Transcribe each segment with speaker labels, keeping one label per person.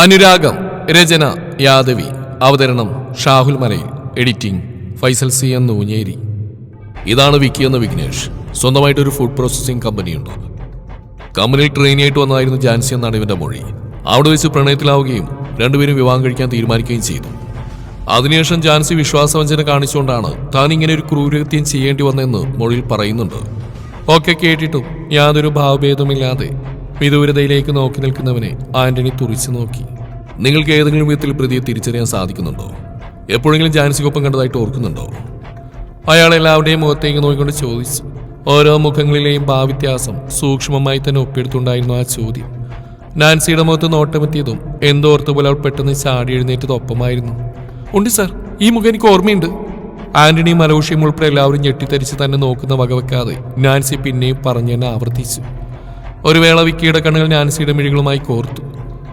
Speaker 1: അനുരാഗം രചന യാദവി അവതരണം Shahul Malayil editing Faisal C N Noonjeri. ഇതാണ് വിക്കി എന്ന വിഘ്നേഷ്. സ്വന്തമായിട്ടൊരു ഫുഡ് പ്രോസസ്സിംഗ് കമ്പനിയുണ്ട് കമ്പനിയിൽ ട്രെയിനിയായിട്ട് വന്നായിരുന്നു ജാൻസി എന്നാണ് ഇവന്റെ മൊഴി. അവിടെ വെച്ച് പ്രണയത്തിലാവുകയും രണ്ടുപേരും വിവാഹം കഴിക്കാൻ തീരുമാനിക്കുകയും ചെയ്തു. അതിനുശേഷം ജാൻസി വിശ്വാസവഞ്ചന കാണിച്ചുകൊണ്ടാണ് താൻ ഇങ്ങനെ ഒരു ക്രൂരകൃത്യം ചെയ്യേണ്ടി വന്നതെന്ന് മൊഴിയിൽ പറയുന്നുണ്ട്. ഒക്കെ കേട്ടിട്ടും യാതൊരു ഭാവഭേദമില്ലാതെ വിദൂരതയിലേക്ക് നോക്കി നിൽക്കുന്നവനെ ആന്റണി തുറിച്ചു നോക്കി. നിങ്ങൾക്ക് ഏതെങ്കിലും വിധത്തിൽ പ്രതിയെ തിരിച്ചറിയാൻ സാധിക്കുന്നുണ്ടോ? എപ്പോഴെങ്കിലും ജാൻസിക്കൊപ്പം കണ്ടതായിട്ട് ഓർക്കുന്നുണ്ടോ? അയാൾ എല്ലാവരുടെയും മുഖത്തേക്ക് നോക്കിക്കൊണ്ട് ചോദിച്ചു. ഓരോ മുഖങ്ങളിലെയും ഭാവിത്യാസം സൂക്ഷ്മമായി തന്നെ ഒപ്പിയെടുത്തുണ്ടായിരുന്നു ആ ചോദ്യം. നാൻസിയുടെ മുഖത്ത് നോട്ടമെത്തിയതും എന്തോർത്ത് പോലെ അവൾ പെട്ടെന്ന് ചാടി എഴുന്നേറ്റത് ഒപ്പമായിരുന്നു. ഉണ്ട് സാർ ഈ മുഖം എനിക്ക് ഓർമ്മയുണ്ട്. ആന്റണി മലോഷിയും ഉൾപ്പെടെ എല്ലാവരും ഞെട്ടിത്തരിച്ച് തന്നെ നോക്കുന്ന വകവെക്കാതെ നാൻസി പിന്നെയും പറഞ്ഞു തന്നെ ആവർത്തിച്ചു. ഒരു വേള വിക്കിയുടെ കണ്ണുകൾ നാൻസിയുടെ മിഴികളുമായി കോർത്തു.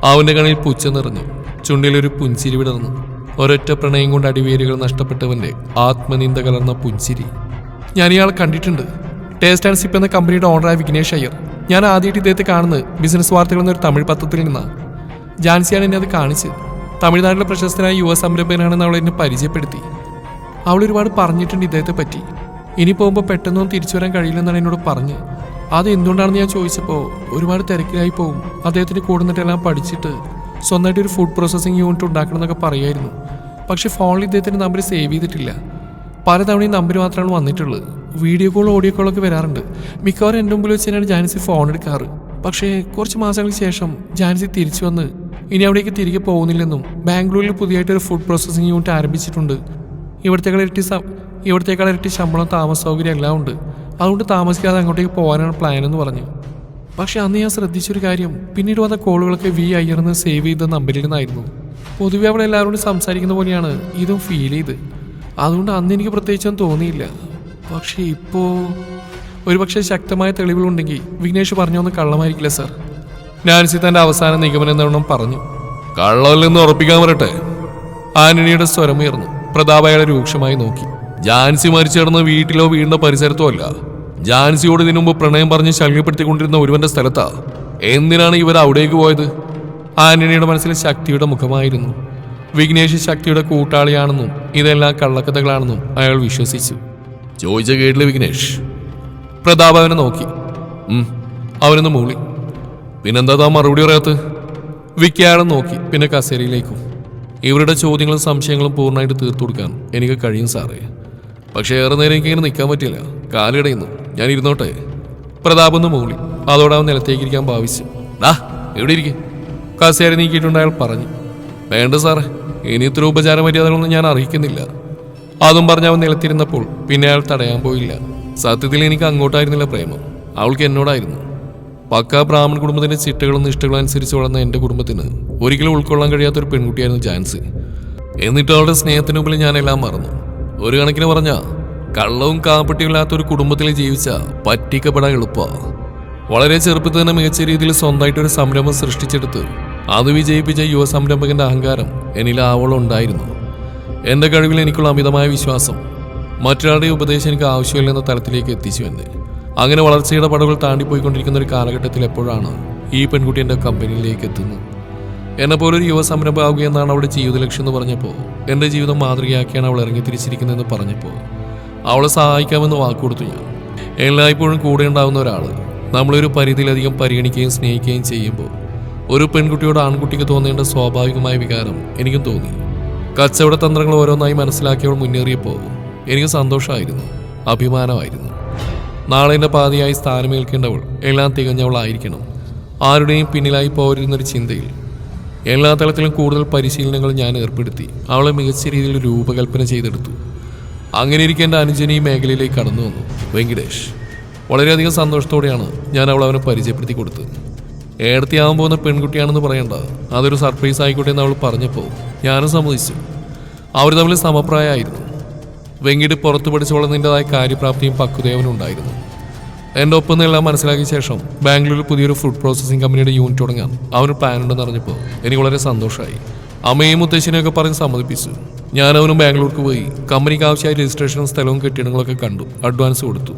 Speaker 1: അവന്റെ കണ്ണിൽ പുച്ച നിറഞ്ഞു. ചുണ്ടിലൊരു പുഞ്ചിരി വിടർന്നു. ഒരൊറ്റ പ്രണയം കൊണ്ട് അടിവേരുകൾ നഷ്ടപ്പെട്ടവന്റെ ആത്മനിന്ദ കലർന്ന പുഞ്ചിരി. ഞാൻ ഇയാളെ കണ്ടിട്ടുണ്ട്. ടേസ്റ്റ് ആൻഡ് സിപ്പ് എന്ന കമ്പനിയുടെ ഓണറായ വിഘ്നേഷ് അയ്യർ. ഞാൻ ആദ്യമായിട്ട് ഇദ്ദേഹത്തെ കാണുന്നത് ബിസിനസ് വാർത്തകൾ എന്നൊരു തമിഴ് പത്രത്തിൽ നിന്നാണ് ജാൻസിയാണ് എന്നെ അത് കാണിച്ചത്. തമിഴ്നാട്ടിലെ പ്രശസ്തനായ യുവ സംരംഭകനാണെന്ന് അവൾ എന്നെ പരിചയപ്പെടുത്തി. അവൾ ഒരുപാട് പറഞ്ഞിട്ടുണ്ട് ഇദ്ദേഹത്തെ പറ്റി ഇനി പോകുമ്പോൾ പെട്ടെന്നൊന്നും തിരിച്ചു വരാൻ കഴിയില്ലെന്നാണ് എന്നോട് പറഞ്ഞ് അത് എന്തുകൊണ്ടാണെന്ന് ഞാൻ ചോദിച്ചപ്പോൾ ഒരുപാട് തിരക്കിലായി പോകും കൂടെ നിന്നിട്ടെല്ലാം പഠിച്ചിട്ട് സ്വന്തമായിട്ട് ഒരു ഫുഡ് പ്രോസസ്സിംഗ് യൂണിറ്റ് ഉണ്ടാക്കണം എന്നൊക്കെ പറയായിരുന്നു. പക്ഷെ ഫോണിൽ ഇദ്ദേഹത്തിന്റെ നമ്പർ സേവ് ചെയ്തിട്ടില്ല. പലതവണ ഈ നമ്പർ മാത്രമാണ് വന്നിട്ടുള്ളത്. വീഡിയോ കോൾ ഓഡിയോ കോളൊക്കെ വരാറുണ്ട്. മിക്കവാറും എന്റെ മുമ്പിൽ വെച്ച് തന്നെയാണ് ജാൻസി ഫോൺ എടുക്കാറ്. പക്ഷേ കുറച്ച് മാസങ്ങൾക്ക് ശേഷം ജാൻസി തിരിച്ചു വന്ന് ഇനി അവിടേക്ക് തിരികെ പോകുന്നില്ലെന്നും ബാംഗ്ലൂരിൽ പുതിയതായിട്ട് ഒരു ഫുഡ് പ്രോസസ്സിംഗ് യൂണിറ്റ് ആരംഭിച്ചിട്ടുണ്ട്. ഇവിടത്തേക്കാൾ ഇരട്ടി ഇവിടത്തേക്കാൾ ഇരട്ടി ശമ്പളം താമസ സൗകര്യം എല്ലാം ഉണ്ട്. അതുകൊണ്ട് താമസിക്കാതെ അങ്ങോട്ടേക്ക് പോകാനാണ് പ്ലാൻ എന്ന് പറഞ്ഞു. പക്ഷെ അന്ന് ഞാൻ ശ്രദ്ധിച്ചൊരു കാര്യം പിന്നീട് വന്ന കോളുകളൊക്കെ വി അയ്യർന്ന് സേവ് ചെയ്ത നമ്പറിൽ നിന്നായിരുന്നു. പൊതുവെ അവിടെ എല്ലാവരോടും സംസാരിക്കുന്ന പോലെയാണ് ഇതും ഫീൽ ചെയ്ത്. അതുകൊണ്ട് അന്ന് എനിക്ക് പ്രത്യേകിച്ചൊന്നും തോന്നിയില്ല. പക്ഷേ ഇപ്പോൾ ഒരുപക്ഷെ ശക്തമായ തെളിവുകളുണ്ടെങ്കിൽ വിഘ്നേഷ് പറഞ്ഞൊന്ന് കള്ളമായിരിക്കില്ല സർ നാൻസി തന്റെ അവസാന നിഗമനം എന്നോണം പറഞ്ഞു. കള്ളമല്ലെന്ന് ഉറപ്പിക്കാൻ വരട്ടെ ആന്റണിയുടെ സ്വരമുയർന്നു. പ്രതാപ അയാളെ രൂക്ഷമായി നോക്കി. ജാൻസി മരിച്ചു കിടന്ന വീട്ടിലോ വീടിന്റെ പരിസരത്തോ അല്ല. ജാൻസിയോട് ഇതിനു മുമ്പ് പ്രണയം പറഞ്ഞ് ശല്യപ്പെടുത്തിക്കൊണ്ടിരുന്ന ഒരുവന്റെ സ്ഥലത്താ. എന്തിനാണ് ഇവർ അവിടേക്ക് പോയത്? ആന്റണിയുടെ മനസ്സിൽ ശക്തിയുടെ മുഖമായിരുന്നു. വിഘ്നേഷ് ശക്തിയുടെ കൂട്ടാളിയാണെന്നും ഇതെല്ലാം കള്ളക്കഥകളാണെന്നും അയാൾ വിശ്വസിച്ചു. ചോദിച്ച കേട്ടില്ല വിഘ്നേഷ്? പ്രതാപ് അവനെ നോക്കി. അവനൊന്ന് മൂളി. പിന്നെന്താ മറുപടി പറയാത്ത്? വിക്കയാളെ നോക്കി പിന്നെ കസേരയിലേക്കും. ഇവരുടെ ചോദ്യങ്ങളും സംശയങ്ങളും പൂർണമായിട്ട് തീർത്തു കൊടുക്കാൻ എനിക്ക് കഴിയും സാറേ. പക്ഷേ ഏറെ നേരം എനിക്ക് ഇങ്ങനെ നിൽക്കാൻ പറ്റില്ല കാലിടയുന്നു. ഞാൻ ഇരുന്നോട്ടെ. പ്രതാപ് ഒന്ന് മൂളി. അതോടെ അവൻ നിലത്തേക്ക് ഇരിക്കാൻ ഭാവിച്ചു. ഡാ എവിടെ ഇരിക്കും? കസേര നീക്കിയിട്ടുണ്ട് പറഞ്ഞു. വേണ്ട സാറേ ഇനി ഇത്ര ഉപചാര മര്യാദകളൊന്നും ഞാൻ അറിയിക്കുന്നില്ല. അതും പറഞ്ഞ് അവൻ നിലത്തിരുന്നപ്പോൾ പിന്നെ അയാൾ തടയാൻ പോയില്ല. സത്യത്തിൽ എനിക്ക് അങ്ങോട്ടായിരുന്നില്ല പ്രേമം. അവൾക്ക് എന്നോടായിരുന്നു. പക്ക ബ്രാഹ്മൺ കുടുംബത്തിന്റെ ചിട്ടകളും നിഷ്ഠകളും അനുസരിച്ച് വളർന്ന എന്റെ കുടുംബത്തിന് ഒരിക്കലും ഉൾക്കൊള്ളാൻ കഴിയാത്ത ഒരു പെൺകുട്ടിയായിരുന്നു ജാൻസ്. എന്നിട്ട് അവളുടെ സ്നേഹത്തിന് മുമ്പിൽ ഞാൻ എല്ലാം മറന്നു. ഒരു കണക്കിന് പറഞ്ഞ കള്ളവും കാപ്പട്ടിയില്ലാത്ത ഒരു കുടുംബത്തിൽ ജീവിച്ച പറ്റിക്കപ്പെടാൻ എളുപ്പ. വളരെ ചെറുപ്പത്തിൽ തന്നെ മികച്ച രീതിയിൽ സ്വന്തമായിട്ട് ഒരു സംരംഭം സൃഷ്ടിച്ചെടുത്ത് അത് വിജയിപ്പിച്ച യുവ സംരംഭകന്റെ അഹങ്കാരം എന്നിൽ ആവോളം ഉണ്ടായിരുന്നു. എന്റെ കഴിവിൽ എനിക്കുള്ള അമിതമായ വിശ്വാസം മറ്റൊരാളുടെ ഉപദേശം എനിക്ക് ആവശ്യമില്ലെന്ന തലത്തിലേക്ക് എത്തിച്ചു എന്നെ. അങ്ങനെ വളർച്ചയുടെ പടവുകൾ താണ്ടിപ്പോയിക്കൊണ്ടിരിക്കുന്ന ഒരു കാലഘട്ടത്തിൽ എപ്പോഴാണ് ഈ പെൺകുട്ടി എന്റെ കമ്പനിയിലേക്ക് എത്തുന്നത്? എന്നെ പോലെ ഒരു യുവ എന്നാണ് അവളുടെ ജീവിത ലക്ഷ്യം എന്ന് പറഞ്ഞപ്പോൾ എന്റെ ജീവിതം മാതൃകയാക്കിയാണ് അവൾ ഇറങ്ങി തിരിച്ചിരിക്കുന്നതെന്ന് പറഞ്ഞപ്പോൾ അവളെ സഹായിക്കാമെന്ന് വാക്കുകൊടുത്തു ഞാൻ. എല്ലായ്പ്പോഴും കൂടെ ഉണ്ടാവുന്ന ഒരാൾ നമ്മളൊരു പരിധിയിലധികം പരിഗണിക്കുകയും സ്നേഹിക്കുകയും ചെയ്യുമ്പോൾ ഒരു പെൺകുട്ടിയോട് ആൺകുട്ടിക്ക് തോന്നേണ്ട സ്വാഭാവികമായ വികാരം എനിക്കും തോന്നി. കച്ചവട തന്ത്രങ്ങൾ ഓരോന്നായി മനസ്സിലാക്കിയവൾ മുന്നേറിയപ്പോൾ എനിക്ക് സന്തോഷമായിരുന്നു അഭിമാനമായിരുന്നു. നാളെ എന്റെ പാതിയായി സ്ഥാനമേൽക്കേണ്ടവൾ എല്ലാം തികഞ്ഞവളായിരിക്കണം. ആരുടെയും പിന്നിലായി പോരുന്നൊരു ചിന്തയിൽ എല്ലാ തലത്തിലും കൂടുതൽ പരിശീലനങ്ങൾ ഞാൻ ഏർപ്പെടുത്തി. അവളെ മികച്ച രീതിയിൽ രൂപകൽപ്പന ചെയ്തെടുത്തു. അങ്ങനെ ഇരിക്കെ എന്റെ അനുജനി ഈ മേഖലയിലേക്ക് കടന്നു വന്നു. വെങ്കിടേഷ് വളരെയധികം സന്തോഷത്തോടെയാണ് ഞാൻ അവൾ അവനെ പരിചയപ്പെടുത്തി കൊടുത്തത്. ഏടത്തിയാവാൻ പോകുന്ന പെൺകുട്ടിയാണെന്ന് പറയണ്ട. അതൊരു സർപ്രൈസ് ആയിക്കോട്ടെ എന്ന് അവൾ പറഞ്ഞപ്പോൾ ഞാനും സമ്മതിച്ചു. അവർ തമ്മിൽ സമപ്രായമായിരുന്നു. വെങ്കിട് പുറത്തു പഠിച്ചു വളർന്നതിന്റെതായ കാര്യപ്രാപ്തിയും പക്വതയും ഉണ്ടായിരുന്നു. എന്റെ ഒപ്പം എല്ലാം മനസ്സിലാക്കിയ ശേഷം ബാംഗ്ലൂരിൽ പുതിയൊരു ഫുഡ് പ്രോസസ്സിംഗ് കമ്പനിയുടെ യൂണിറ്റ് തുടങ്ങാൻ അവന് പ്ലാൻ ഉണ്ടെന്ന് അറിഞ്ഞപ്പോൾ എനിക്ക് വളരെ സന്തോഷമായി. അമ്മയും മുത്തശ്ശിനെയൊക്കെ പറഞ്ഞ് സമ്മതിപ്പിച്ചു. ഞാൻ അവനും ബാംഗ്ലൂർക്ക് പോയി. കമ്പനിക്ക് ആവശ്യമായ രജിസ്ട്രേഷനും സ്ഥലവും കെട്ടിടങ്ങളൊക്കെ കണ്ടു. അഡ്വാൻസ് കൊടുത്തു.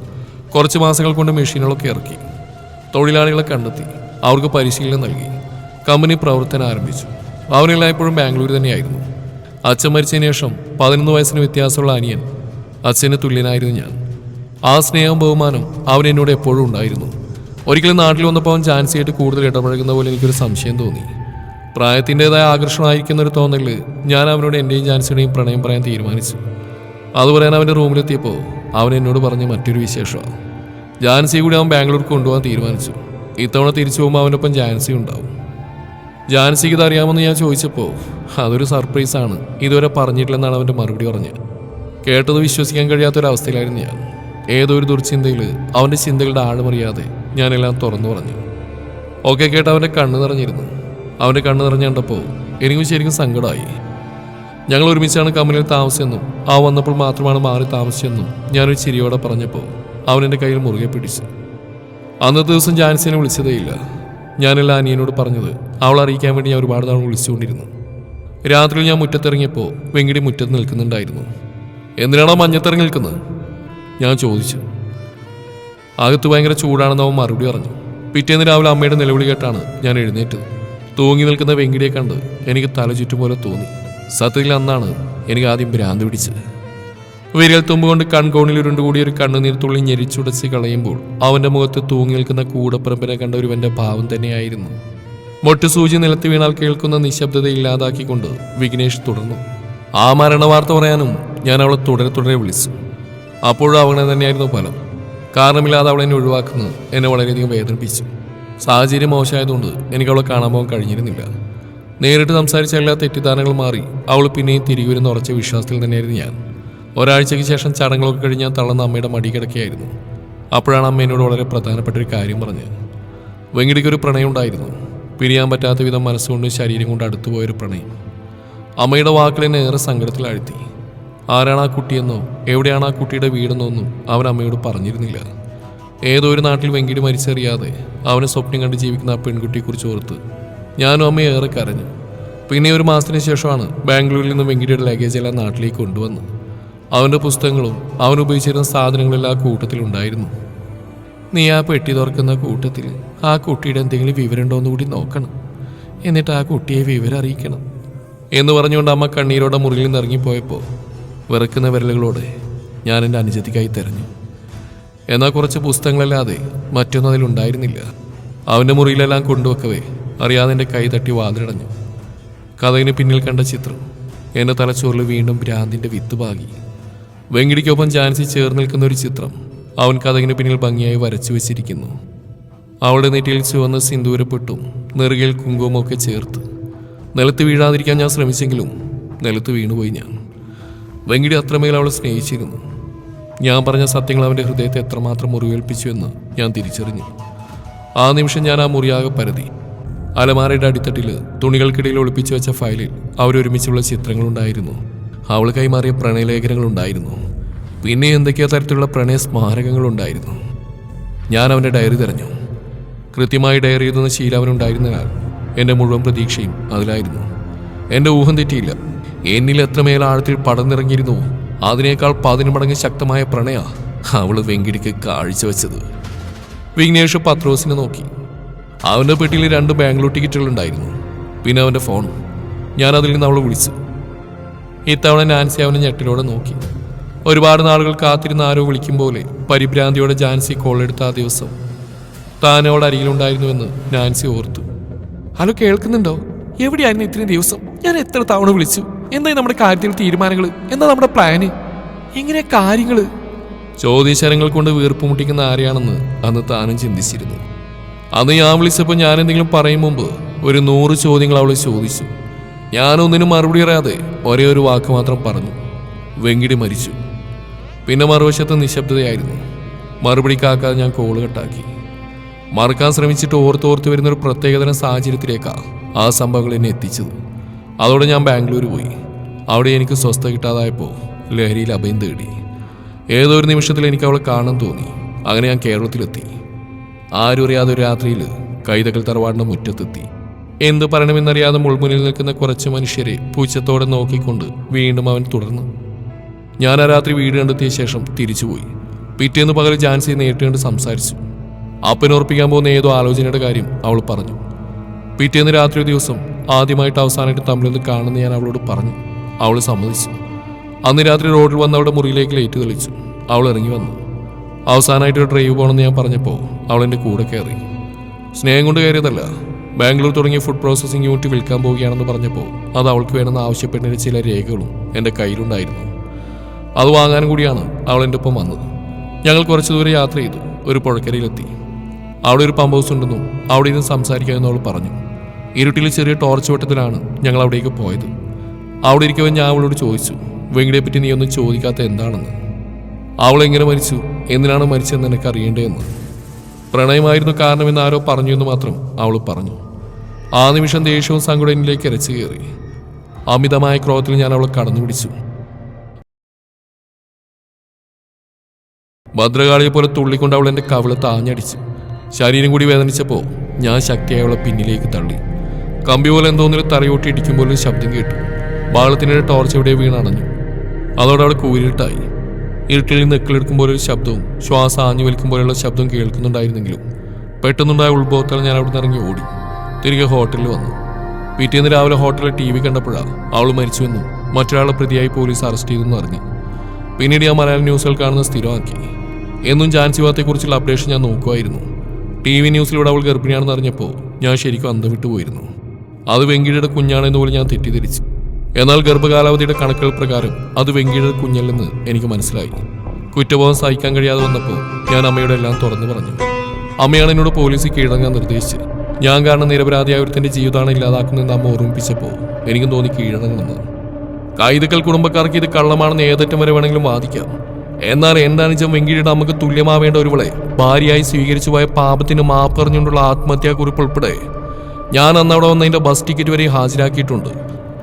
Speaker 1: കുറച്ച് മാസങ്ങൾ കൊണ്ട് മെഷീനുകളൊക്കെ ഇറക്കി. തൊഴിലാളികളെ കണ്ടെത്തി. അവർക്ക് പരിശീലനം നൽകി. കമ്പനി പ്രവർത്തനം ആരംഭിച്ചു. അവനെല്ലാം ഇപ്പോഴും ബാംഗ്ലൂർ തന്നെയായിരുന്നു. അച്ഛൻ മരിച്ചതിന് ശേഷം പതിനൊന്ന് വയസ്സിന് വ്യത്യാസമുള്ള അനിയൻ അച്ഛന് തുല്യനായിരുന്നു ഞാൻ. ആ സ്നേഹം ബഹുമാനം അവൻ എന്നോട് എപ്പോഴും ഉണ്ടായിരുന്നു. ഒരിക്കലും നാട്ടിൽ വന്നപ്പോൾ അവൻ ചാൻസിയായിട്ട് കൂടുതൽ ഇടപഴകുന്ന പോലെ എനിക്കൊരു സംശയം തോന്നി. പ്രായത്തിന്റെതായ ആകർഷണമായിരിക്കുന്ന ഒരു തോന്നൽ ഞാൻ അവനോട് എന്റെയും ജാൻസിയുടെയും പ്രണയം പറയാൻ തീരുമാനിച്ചു. അത് പറയാൻ അവന്റെ റൂമിലെത്തിയപ്പോൾ അവൻ എന്നോട് പറഞ്ഞ മറ്റൊരു വിശേഷമാണ് ജാൻസി കൂടി അവൻ ബാംഗ്ലൂർക്ക് കൊണ്ടുപോകാൻ തീരുമാനിച്ചു. ഇത്തവണ തിരിച്ചു പോകുമ്പോൾ അവനൊപ്പം ജാൻസി ഉണ്ടാവും. ജാൻസിക്ക് ഇത് അറിയാമെന്ന് ഞാൻ ചോദിച്ചപ്പോൾ അതൊരു സർപ്രൈസാണ്. ഇതുവരെ പറഞ്ഞിട്ടില്ലെന്നാണ് അവന്റെ മറുപടി പറഞ്ഞത്. കേട്ടത് വിശ്വസിക്കാൻ കഴിയാത്തൊരവസ്ഥയിലായിരുന്നു ഞാൻ. ഏതോ ഒരു ദുർചിന്തയിൽ അവന്റെ ചിന്തകളുടെ ആഴമറിയാതെ ഞാനെല്ലാം തുറന്നു പറഞ്ഞു. ഒക്കെ കേട്ട് അവന്റെ കണ്ണ് നിറഞ്ഞിരുന്നു. അവന്റെ കണ്ണ് നിറഞ്ഞു കണ്ടപ്പോൾ എനിക്കും ശരിക്കും സങ്കടമായി. ഞങ്ങൾ ഒരുമിച്ചാണ് കമ്പനിയിൽ താമസിച്ചെന്നും ആ വന്നപ്പോൾ മാത്രമാണ് മാറി താമസിച്ചെന്നും ഞാനൊരു ചിരിയോടെ പറഞ്ഞപ്പോൾ അവൻ എന്റെ കയ്യിൽ മുറുകെ പിടിച്ചു. അന്നത്തെ ദിവസം ജാൻസിനെ വിളിച്ചതേയില്ല. ഞാനെല്ലാം അനിയനോട് പറഞ്ഞത് അവൾ അറിയിക്കാൻ വേണ്ടി ഞാൻ ഒരുപാട് തവണ വിളിച്ചുകൊണ്ടിരുന്നു. രാത്രിയിൽ ഞാൻ മുറ്റത്തിറങ്ങിയപ്പോൾ വെങ്കിടി മുറ്റത്ത് നിൽക്കുന്നുണ്ടായിരുന്നു. എന്തിനാണോ മഞ്ഞത്തിറങ്ങി നിൽക്കുന്നത്? ഞാൻ ചോദിച്ചു. അകത്ത് ഭയങ്കര ചൂടാണെന്ന് അവൻ മറുപടി പറഞ്ഞു. പിറ്റേന്ന് രാവിലെ അമ്മയുടെ നിലവിളി കേട്ടാണ് ഞാൻ എഴുന്നേറ്റത്. തൂങ്ങി നിൽക്കുന്ന വെങ്കിടിയെ കണ്ട് എനിക്ക് തല ചുറ്റും പോലെ തോന്നി. സത്യത്തിൽ അന്നാണ് എനിക്ക് ആദ്യം ഭ്രാന്ത് പിടിച്ചത്. വിരൽ തുമ്പ് കൊണ്ട് കൺകോണിൽ ഉരുണ്ടുകൂടി ഒരു കണ്ണുനീർ തുള്ളി ഞെരിച്ചുടച്ച് കളയുമ്പോൾ അവന്റെ മുഖത്ത് തൂങ്ങി നിൽക്കുന്ന കൂടപ്പറമ്പിനെ കണ്ട ഒരുവന്റെ ഭാവം തന്നെയായിരുന്നു. മൊട്ടുസൂചി നിലത്ത് വീണാൽ കേൾക്കുന്ന നിശബ്ദത ഇല്ലാതാക്കിക്കൊണ്ട് വിഘ്നേഷ് തുടർന്നു. ആ മരണ വാർത്ത പറയാനും ഞാൻ അവളെ തുടരെ തുടരെ വിളിച്ചു. അപ്പോഴും അവനെ തന്നെയായിരുന്നു ഫലം. കാരണമില്ലാതെ അവളെന്നെ ഒഴിവാക്കുന്നത് എന്നെ വളരെയധികം വേദനിപ്പിച്ചു. സാഹചര്യം മോശമായതുകൊണ്ട് എനിക്ക് അവളെ കാണാൻ പോകാൻ കഴിഞ്ഞിരുന്നില്ല. നേരിട്ട് സംസാരിച്ച എല്ലാ തെറ്റിദ്ധാരണകൾ മാറി അവൾ പിന്നെയും തിരികെ വരുന്ന ഉറച്ച വിശ്വാസത്തിൽ തന്നെയായിരുന്നു ഞാൻ. ഒരാഴ്ചയ്ക്ക് ശേഷം ചടങ്ങുകളൊക്കെ കഴിഞ്ഞ് ഞാൻ തളർന്ന അമ്മയുടെ മടി കിടക്കുകയായിരുന്നു. അപ്പോഴാണ് അമ്മ എന്നോട് വളരെ പ്രധാനപ്പെട്ട ഒരു കാര്യം പറഞ്ഞത്. വെങ്കിടിക്കൊരു പ്രണയം ഉണ്ടായിരുന്നു. പിരിയാൻ പറ്റാത്ത വിധം മനസ്സുകൊണ്ട് ശരീരം കൊണ്ട് അടുത്തുപോയൊരു പ്രണയം. അമ്മയുടെ വാക്കുകൾ എന്നെ ഏറെ സങ്കടത്തിലാഴ്ത്തി. ആരാണ് ആ കുട്ടിയെന്നോ? എവിടെയാണ് ആ കുട്ടിയുടെ വീടെന്നോ ഒന്നും അവൻ അമ്മയോട് പറഞ്ഞിരുന്നില്ല. ഏതോ ഒരു നാട്ടിൽ വെങ്കിടി മരിച്ചറിയാതെ അവനെ സ്വപ്നം കണ്ട് ജീവിക്കുന്ന ആ പെൺകുട്ടിയെക്കുറിച്ച് ഓർത്ത് ഞാനും അമ്മയെ ഏറെ കരഞ്ഞു. പിന്നെ ഒരു മാസത്തിന് ശേഷമാണ് ബാംഗ്ലൂരിൽ നിന്ന് വെങ്കിടിയുടെ ലഗേജ് എല്ലാം നാട്ടിലേക്ക് കൊണ്ടുവന്നത്. അവന്റെ പുസ്തകങ്ങളും അവൻ ഉപയോഗിച്ചിരുന്ന സാധനങ്ങളെല്ലാം ആ കൂട്ടത്തിലുണ്ടായിരുന്നു നീ ആ പെട്ടി തുറക്കുന്ന കൂട്ടത്തിൽ ആ കുട്ടിയുടെ എന്തെങ്കിലും വിവരമുണ്ടോ എന്ന് കൂടി നോക്കണം. എന്നിട്ട് ആ കുട്ടിയെ വിവരം അറിയിക്കണം എന്ന് പറഞ്ഞുകൊണ്ട് അമ്മ കണ്ണീരോടെ മുറിയിൽ നിന്ന് ഇറങ്ങിപ്പോയപ്പോൾ വിറക്കുന്ന വിരലുകളോടെ ഞാൻ എന്റെ അനുജത്തിക്കായി തിരഞ്ഞു. എന്നാൽ കുറച്ച് പുസ്തകങ്ങളല്ലാതെ മറ്റൊന്നും അതിലുണ്ടായിരുന്നില്ല അവന്റെ മുറിയിലെല്ലാം കൊണ്ടുവെക്കവേ അറിയാതെ എന്റെ കൈ തട്ടി വാതിലടഞ്ഞു. കഥകിന് പിന്നിൽ കണ്ട ചിത്രം എന്റെ തലച്ചോറിൽ വീണ്ടും ഭ്രാന്തിന്റെ വിത്ത് പാകി. വെങ്കിടിക്കൊപ്പം ജാൻസി ചേർന്ന് നിൽക്കുന്ന ഒരു ചിത്രം അവൻ കഥകിന് പിന്നിൽ ഭംഗിയായി വരച്ചു വെച്ചിരിക്കുന്നു. അവളുടെ നെറ്റിയിൽ ചുവന്ന സിന്ദൂരപ്പെട്ടും നെറുകയിൽ കുങ്കുമൊക്കെ ചേർത്ത് നിലത്ത് വീഴാതിരിക്കാൻ ഞാൻ ശ്രമിച്ചെങ്കിലും നിലത്ത് വീണുപോയി ഞാൻ. വെങ്കിടി അത്രമേൽ അവളെ സ്നേഹിച്ചിരുന്നു. ഞാൻ പറഞ്ഞ സത്യങ്ങൾ അവന്റെ ഹൃദയത്തെ എത്രമാത്രം മുറിവേൽപ്പിച്ചു എന്ന് ഞാൻ തിരിച്ചറിഞ്ഞു. ആ നിമിഷം ഞാൻ ആ മുറിയാകെ പരതി. അലമാരയുടെ അടിത്തട്ടിൽ തുണികൾക്കിടയിൽ ഒളിപ്പിച്ചു വെച്ച ഫയലിൽ അവരൊരുമിച്ചുള്ള ചിത്രങ്ങളുണ്ടായിരുന്നു. അവൾ കൈമാറിയ പ്രണയലേഖനങ്ങളുണ്ടായിരുന്നു. പിന്നെ എന്തൊക്കെയോ തരത്തിലുള്ള പ്രണയ സ്മാരകങ്ങളുണ്ടായിരുന്നു. ഞാൻ അവന്റെ ഡയറി തിരഞ്ഞു. കൃത്യമായി ഡയറി എഴുതുന്ന ശീലം അവനുണ്ടായിരുന്നതിനാൽ എന്റെ മുഴുവൻ പ്രതീക്ഷയും അതിലായിരുന്നു. എന്റെ ഊഹം തെറ്റിയില്ല. എന്നിൽ എത്രമേൽ ആഴത്തിൽ പടന്നിറങ്ങിയിരുന്നു അതിനേക്കാൾ പതിന് മടങ്ങ് ശക്തമായ പ്രണയ അവൾ വെങ്കിടിക്ക് കാഴ്ചവെച്ചത്. വിഘ്നേഷ് പത്രോസിനെ നോക്കി. അവന്റെ പെട്ടിയിൽ രണ്ട് ബാംഗ്ലൂർ ടിക്കറ്റുകൾ ഉണ്ടായിരുന്നു. പിന്നെ അവന്റെ ഫോൺ ഞാൻ അതിൽ നിന്ന് അവളെ വിളിച്ചു. ഇത്തവണ നാൻസി അവനെ ഞെട്ടിലൂടെ നോക്കി. ഒരുപാട് നാളുകൾ കാത്തിരുന്ന ആരോ വിളിക്കും പോലെ പരിഭ്രാന്തിയോടെ ജാൻസി എടുത്ത ആ ദിവസം അവളുടെ അരികിലുണ്ടായിരുന്നുവെന്ന് നാൻസി ഓർത്തു. ഹലോ കേൾക്കുന്നുണ്ടോ? എവിടെയായിരുന്നു ഇത്രയും ദിവസം? ഞാൻ എത്ര തവണ വിളിച്ചു? എന്തായി നമ്മുടെ കാര്യത്തിൽ തീരുമാനങ്ങൾ എന്താ നമ്മുടെ പ്ലാന്? എങ്ങനെ കാര്യങ്ങൾ ചോദ്യശരങ്ങൾ കൊണ്ട് വീർപ്പ് മുട്ടിക്കുന്ന ആരെയാണെന്ന് അന്ന് താനും ചിന്തിച്ചിരുന്നു. അന്ന് ഞാൻ വിളിച്ചപ്പോൾ ഞാൻ എന്തെങ്കിലും പറയും മുമ്പ് ഒരു നൂറ് ചോദ്യങ്ങൾ അവൾ ചോദിച്ചു. ഞാനൊന്നിനും മറുപടി അറിയാതെ ഒരേ ഒരു വാക്ക് മാത്രം പറഞ്ഞു. വെങ്കിടി മരിച്ചു. പിന്നെ മറുവശത്ത് നിശബ്ദതയായിരുന്നു. മറുപടി കാക്കാതെ ഞാൻ കോൾ കട്ടാക്കി. മറക്കാൻ ശ്രമിച്ചിട്ട് ഓർത്തോർത്ത് വരുന്ന ഒരു പ്രത്യേകതരം സാഹചര്യത്തിലേക്കാണ് ആ സംഭവങ്ങൾ എന്നെ എത്തിച്ചത്. അതോടെ ഞാൻ ബാംഗ്ലൂർ പോയി. അവിടെ എനിക്ക് സ്വസ്ഥ കിട്ടാതായപ്പോൾ ലഹരിയിൽ അഭയം തേടി. ഏതോ ഒരു നിമിഷത്തിൽ എനിക്ക് അവളെ കാണാൻ തോന്നി. അങ്ങനെ ഞാൻ കേരളത്തിലെത്തി. ആരും അറിയാതെ ഒരു രാത്രിയിൽ കൈതകൾ തറവാടിന്റെ മുറ്റത്തെത്തി. എന്ത് പറയണമെന്നറിയാതെ മുൾമുനിൽ നിൽക്കുന്ന കുറച്ച് മനുഷ്യരെ പൂച്ചത്തോടെ നോക്കിക്കൊണ്ട് വീണ്ടും അവൻ തുടർന്നു. ഞാൻ ആ രാത്രി വീട് കണ്ടെത്തിയ ശേഷം തിരിച്ചുപോയി. പിറ്റേന്ന് പകൽ ജാൻസി നേരിട്ട് കണ്ട് സംസാരിച്ചു. അപ്പനുറപ്പിക്കാൻ പോകുന്ന ഏതോ ആലോചനയുടെ കാര്യം അവൾ പറഞ്ഞു. പിറ്റേന്ന് രാത്രി ദിവസം ആദ്യമായിട്ട് അവസാനമായിട്ട് തമ്മിലൊന്ന് കാണുന്ന ഞാൻ അവളോട് പറഞ്ഞു. അവൾ സമ്മതിച്ചു. അന്ന് രാത്രി റോഡിൽ വന്ന് അവളുടെ മുറിയിലേക്ക് ലൈറ്റ് തെളിച്ചു. അവൾ ഇറങ്ങി വന്നു. അവസാനമായിട്ട് ഡ്രൈവ് പോകണമെന്ന് ഞാൻ പറഞ്ഞപ്പോൾ അവൾ എന്റെ കൂടെ കയറി. സ്നേഹം കൊണ്ട് കയറിയതല്ല. ബാംഗ്ലൂർ തുടങ്ങിയ ഫുഡ് പ്രോസസ്സിംഗ് യൂണിറ്റ് വിൽക്കാൻ പോവുകയാണെന്ന് പറഞ്ഞപ്പോൾ അത് അവൾക്ക് വേണമെന്ന് ആവശ്യപ്പെട്ടതിന് ചില രേഖകളും എന്റെ കയ്യിലുണ്ടായിരുന്നു. അത് വാങ്ങാനും കൂടിയാണ് അവൾ എന്റെ ഒപ്പം വന്നത്. ഞങ്ങൾ കുറച്ച് ദൂരെ യാത്ര ചെയ്തു. ഒരു പുഴക്കരയിലെത്തി. അവിടെ ഒരു പമ്പ് ഹൗസ് ഉണ്ടെന്നും അവിടെ ഇരുന്ന് സംസാരിക്കാമെന്ന് അവൾ പറഞ്ഞു. ഇരുട്ടിൽ ചെറിയ ടോർച്ച് വെട്ടത്തിലാണ് ഞങ്ങൾ അവിടേക്ക് പോയത്. അവിടെ ഇരിക്കുമ്പോൾ ഞാൻ അവളോട് ചോദിച്ചു വെങ്കിടെ പറ്റി നീ ഒന്നും ചോദിക്കാത്ത എന്താണെന്ന്? അവൾ എങ്ങനെ മരിച്ചു? എന്തിനാണ് മരിച്ചതെന്ന് എനിക്ക് അറിയേണ്ടതെന്ന്? പ്രണയമായിരുന്നു കാരണമെന്ന് ആരോ പറഞ്ഞു എന്ന് മാത്രം അവൾ പറഞ്ഞു. ആ നിമിഷം ദേഷ്യവും സങ്കടനിലേക്ക് ഇരച്ചു കയറി. അമിതമായ ക്രോധത്തിൽ ഞാൻ അവളെ കടന്നു പിടിച്ചു. ഭദ്രകാളിയെ പോലെ തുള്ളിക്കൊണ്ട് അവൾ എന്റെ കവിളെ താഞ്ഞടിച്ചു. ശരീരം കൂടി വേദനിച്ചപ്പോൾ ഞാൻ ശക്തിയായി അവളെ പിന്നിലേക്ക് തള്ളി. കമ്പി പോലെ എന്തോന്നിൽ തറയോട്ടി ഇടിക്കുമ്പോൾ ഒരു ശബ്ദം കേട്ടു. ബാളത്തിനിടെ ടോർച്ച് എവിടെ വീണടഞ്ഞു അതോടെ അവിടെ കൂരിട്ടായി ഇരുട്ടിൽ നിന്ന് നെക്കിലെടുക്കുമ്പോൾ ഒരു ശബ്ദവും ശ്വാസം ആഞ്ഞു വലിക്കുമ്പോഴുള്ള ശബ്ദം കേൾക്കുന്നുണ്ടായിരുന്നെങ്കിലും പെട്ടെന്നുണ്ടായ ഉത്ഭവത്താൽ ഞാൻ അവിടെ നിന്ന് ഇറങ്ങി ഓടി. തിരികെ ഹോട്ടലിൽ വന്നു. പിറ്റേന്ന് രാവിലെ ഹോട്ടലിൽ ടി വി കണ്ടപ്പോഴാണ് അവൾ മരിച്ചുവെന്നും മറ്റൊരാളെ പ്രതിയായി പോലീസ് അറസ്റ്റ് ചെയ്തെന്നും അറിഞ്ഞു. പിന്നീട് ഞാൻ മലയാളം ന്യൂസുകൾ കാണുന്ന സ്ഥിരമാക്കി. എന്നും ജാൻസി വാർത്തയെക്കുറിച്ചുള്ള അപ്ഡേഷൻ ഞാൻ നോക്കുമായിരുന്നു. ടി വി ന്യൂസിലൂടെ അവൾ ഗർഭിണിയാണെന്ന് അറിഞ്ഞപ്പോൾ ഞാൻ ശരിക്കും അന്തം വിട്ടു പോയിരുന്നു. അത് വെങ്കിയുടെ കുഞ്ഞാണെന്ന് പോലും ഞാൻ തെറ്റിദ്ധരിച്ചു. എന്നാൽ ഗർഭകാലാവധിയുടെ കണക്കുകൾ പ്രകാരം അത് വെങ്കിയുടെ കുഞ്ഞല്ലെന്ന് എനിക്ക് മനസ്സിലായി. കുറ്റബോധം സഹിക്കാൻ കഴിയാതെ വന്നപ്പോൾ ഞാൻ അമ്മയുടെ എല്ലാം തുറന്നു പറഞ്ഞു. അമ്മയാണ് എന്നോട് പോലീസിൽ കീഴടങ്ങാൻ നിർദ്ദേശിച്ചത്. ഞാൻ കാരണം നിരപരാധിയായ ഒരുത്തന്റെ ജീവിതമാണ് ഇല്ലാതാക്കുന്നതെന്ന് അമ്മ ഓർമ്മിപ്പിച്ചപ്പോൾ എനിക്കും തോന്നി കീഴടങ്ങണമെന്ന് കായികൾ കുടുംബക്കാർക്ക് ഇത് കള്ളമാണെന്ന് ഏതറ്റം വരെ വേണമെങ്കിലും വാദിക്കാം. എന്നാൽ എന്താണ് വെച്ചാൽ വെങ്കിയുടെ നമുക്ക് തുല്യമാവേണ്ട ഒരുവളെ ഭാര്യയായി സ്വീകരിച്ചു പോയ പാപത്തിന് മാപ്പറിഞ്ഞുകൊണ്ടുള്ള ആത്മഹത്യാക്കുറിപ്പ് ഉൾപ്പെടെ ഞാൻ അന്ന് അവിടെ വന്നതിന്റെ ബസ് ടിക്കറ്റ് വരെ ഹാജരാക്കിയിട്ടുണ്ട്.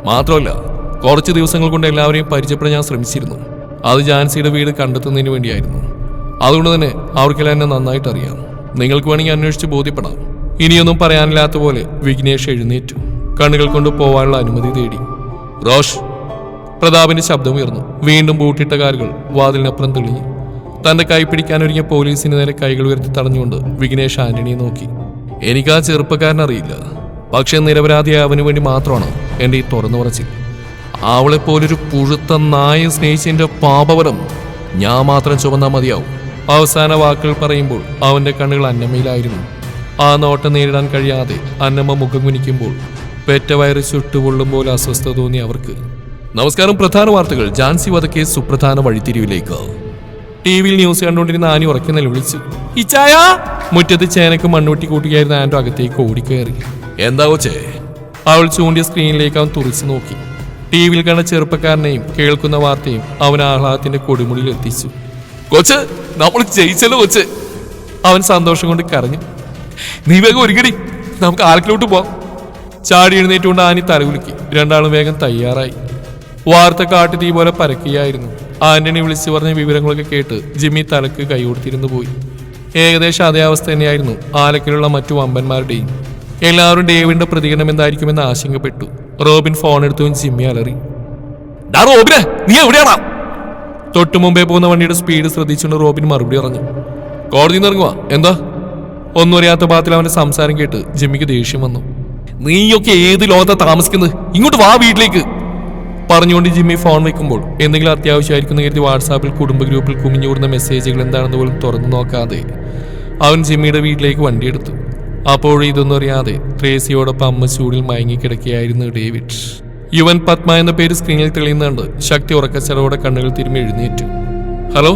Speaker 1: മാത്രമല്ല കുറച്ച് ദിവസങ്ങൾ കൊണ്ട് എല്ലാവരെയും പരിചയപ്പെടാൻ ഞാൻ ശ്രമിച്ചിരുന്നു. അത് ജാൻസിയുടെ വീട് കണ്ടെത്തുന്നതിന് വേണ്ടിയായിരുന്നു. അതുകൊണ്ട് തന്നെ അവർക്കെല്ലാം എന്നെ നന്നായിട്ട് അറിയാം. നിങ്ങൾക്ക് വേണമെങ്കിൽ അന്വേഷിച്ച് ബോധ്യപ്പെടാം. ഇനിയൊന്നും പറയാനില്ലാത്ത പോലെ വിഘ്നേഷ് എഴുന്നേറ്റു. കണ്ണുകൾ കൊണ്ട് പോവാനുള്ള അനുമതി തേടി. റോഷ് പ്രതാപിന്റെ ശബ്ദം ഉയർന്നു. വീണ്ടും ബൂട്ടിട്ട കാലുകൾ വാതിലിനപ്പുറം തെളിഞ്ഞു. തന്റെ കൈ പിടിക്കാനൊരുങ്ങിയ പോലീസിന് നേരെ കൈകൾ ഉയർത്തി തടഞ്ഞുകൊണ്ട് വിഘ്നേഷ് ആന്റണിയെ നോക്കി. എനിക്ക് ആ ചെറുപ്പക്കാരനറിയില്ല. പക്ഷെ നിരപരാധിയായ അവന് വേണ്ടി മാത്രമാണ് എന്റെ ഈ തുറന്നു പറച്ചിൽ? അവളെ പോലൊരു പുഴുത്ത നായ സ്നേഹിച്ചതിന്റെ പാപവരം ഞാൻ മാത്രം ചുമന്നാൽ മതിയാവും. അവസാന വാക്കുകൾ പറയുമ്പോൾ അവന്റെ കണ്ണുകൾ അന്നമ്മയിലായിരുന്നു. ആ നോട്ടം നേരിടാൻ കഴിയാതെ അന്നമ്മ മുഖം കുനിക്കുമ്പോൾ പെറ്റ വയറ് പോലെ അസ്വസ്ഥ തോന്നി അവർക്ക്. നമസ്കാരം പ്രധാന വാർത്തകൾ. ജാൻസി വധക്കേസ് സുപ്രധാന വഴിത്തിരിവിലേക്ക്. ടി വിയിൽ ന്യൂസ് കണ്ടുകൊണ്ടിരുന്ന ആനി ഉറക്കി നിലവിളിച്ചു. ഇച്ചായ മുറ്റത്ത് ചേനക്ക് മണ്ണുവെട്ടി കൂട്ടുകയായിരുന്ന ആൻഡോ അകത്തേക്ക് ഓടിക്കയറി. എന്താ കൊച്ചേ? അവൾ ചൂണ്ടിയ സ്ക്രീനിലേക്ക് അവൻ തുറിച്ചു നോക്കി. ടി വിയിൽ കണ്ട ചെറുപ്പക്കാരനെയും കേൾക്കുന്ന വാർത്തയും അവൻ ആഹ്ലാദത്തിന്റെ കൊടുമുടിയിൽ എത്തിച്ചു. കൊച്ച് നമ്മൾ ജയിച്ചല്ലോ കൊച്ച്. അവൻ സന്തോഷം കൊണ്ട് കരഞ്ഞു. നീ വേഗം ഒരുങ്ങടി. നമുക്ക് ആൾക്കിലോട്ട് പോവാം. ചാടി എഴുന്നേറ്റുകൊണ്ട് ആനി തലകുലുക്കി. രണ്ടാളും വേഗം തയ്യാറായി. വാർത്ത കാട്ടു തീ പോലെ പരക്കുകയായിരുന്നു. ആന്റണി വിളിച്ചു പറഞ്ഞ വിവരങ്ങളൊക്കെ കേട്ട് ജിമ്മി തലക്ക് കൈ കൊടുത്തിരുന്നു പോയി. ഏകദേശം അതേ അവസ്ഥ തന്നെയായിരുന്നു ആലക്കിലുള്ള മറ്റു വമ്പന്മാരുടെയും. എല്ലാവരും ഡേവിഡിന്റെ പ്രതികരണം എന്തായിരിക്കുമെന്ന് ആശങ്കപ്പെട്ടു. റോബിൻ ഫോൺ എടുത്തു ജിമ്മി അലറി. "ഡാ റോബിനെ നീ എവിടെയാണാ തൊട്ടു മുമ്പേ പോകുന്ന വണ്ടിയുടെ സ്പീഡ് ശ്രദ്ധിച്ചുകൊണ്ട് റോബിൻ മറുപടി പറഞ്ഞു. കോടതിയിൽ നിന്ന് ഇറങ്ങുക എന്താ? ഒന്നും അറിയാത്ത പാത്രത്തിൽ അവന്റെ സംസാരം കേട്ട് ജിമ്മിക്ക് ദേഷ്യം വന്നു. നീയൊക്കെ ഏത് ലോകത്താ താമസിക്കുന്നത്? ഇങ്ങോട്ട് വാ വീട്ടിലേക്ക്. പറഞ്ഞുകൊണ്ട് ജിമ്മി ഫോൺ വെക്കുമ്പോൾ എന്തെങ്കിലും അത്യാവശ്യമായിരിക്കും കരുതി വാട്സാപ്പിൽ കുടുംബ ഗ്രൂപ്പിൽ കുമിഞ്ഞുകൂടുന്ന മെസ്സേജുകൾ എന്താണെന്ന് പോലും തുറന്നു നോക്കാതെ അവൻ ജിമ്മിയുടെ വീട്ടിലേക്ക് വണ്ടിയെടുത്തു അപ്പോഴും ഇതൊന്നും അറിയാതെ ട്രേസിയോടൊപ്പം ചൂടിൽ മയങ്ങിക്കിടക്കുകയായിരുന്നു ഡേവിഡ്. യുവൻ പത്മ എന്ന പേര് സ്ക്രീനിൽ തെളിയുന്നുണ്ട്. ശക്തി ഉറക്കച്ചടവോടെ കണ്ണുകൾ തിരുമ്മി എഴുന്നേറ്റു. ഹലോ?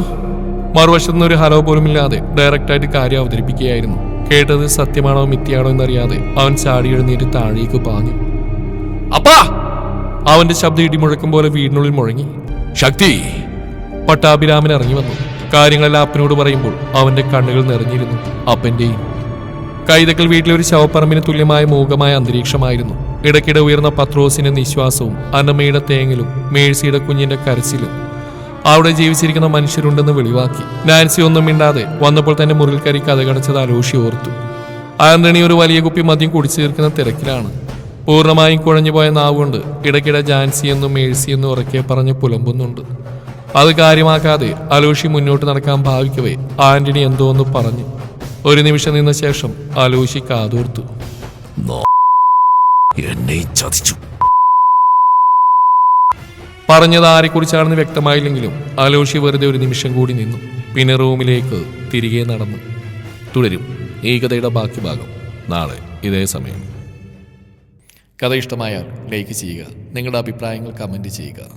Speaker 1: മറുവശത്തു ഒരു ഹലോ പോലുമില്ലാതെ ഡയറക്റ്റായിട്ട് കാര്യം അവതരിപ്പിക്കുകയായിരുന്നു. കേട്ടത് സത്യമാണോ മിഥ്യയാണോ എന്നറിയാതെ അവൻ ചാടി എഴുന്നേറ്റ് താഴേക്ക് പാഞ്ഞു. അപ്പാ! അവന്റെ ശബ്ദം ഇടിമുഴക്കം പോലെ വീടിനുള്ളിൽ മുഴങ്ങി. ശക്തി! പട്ടാഭിരാമൻ ഇറങ്ങി വന്നു. കാര്യങ്ങളെല്ലാം അപ്പനോട് പറയുമ്പോൾ അവന്റെ കണ്ണുകൾ നിറഞ്ഞിരുന്നു. അപ്പന്റെയും കൈതക്കൽ വീട്ടിലെ ഒരു ശവപ്പറമ്പിന് തുല്യമായ മൂകമായ അന്തരീക്ഷമായിരുന്നു. ഇടയ്ക്കിടെ ഉയർന്ന പത്രോസിന്റെ നിശ്വാസവും അന്നമ്മയുടെ തേങ്ങലും മേഴ്സിയുടെ കുഞ്ഞിന്റെ കരച്ചിലും അവിടെ ജീവിച്ചിരിക്കുന്ന മനുഷ്യരുണ്ടെന്ന് വെളിവാക്കി. നാൻസി ഒന്നും മിണ്ടാതെ വന്നപ്പോൾ തന്നെ മുറിൽ കയറി കഥ കടച്ചത് അലോഷി ഓർത്തു. ആന്റണി ഒരു വലിയ കുപ്പി മദ്യം കുടിച്ചു തീർക്കുന്ന തിരക്കിലാണ്. പൂർണമായും കുഴഞ്ഞുപോയ നാവുകൊണ്ട് ഇടയ്ക്കിടെ ജാൻസി എന്നും മേഴ്സി എന്നും ഉറക്കെ പറഞ്ഞ് പുലമ്പുന്നുണ്ട്. അത് കാര്യമാക്കാതെ അലോഷി മുന്നോട്ട് നടക്കാൻ ഭാവിക്കവേ ആന്റണി എന്തോ ഒന്ന് പറഞ്ഞു. ഒരു നിമിഷം നിന്ന ശേഷം ആലോചി കാതോർത്തു എന്നെ ചതിച്ചു. പറഞ്ഞത് ആരെക്കുറിച്ചാണെന്ന് വ്യക്തമായില്ലെങ്കിലും അലോഷി വെറുതെ ഒരു നിമിഷം കൂടി നിന്നു. പിന്നെ റൂമിലേക്ക് തിരികെ നടന്നു. തുടരും ഈ കഥയുടെ ബാക്കി ഭാഗം നാളെ ഇതേ സമയം. കഥ ഇഷ്ടമായാൽ ലൈക്ക് ചെയ്യുക. നിങ്ങളുടെ അഭിപ്രായങ്ങൾ കമന്റ് ചെയ്യുക.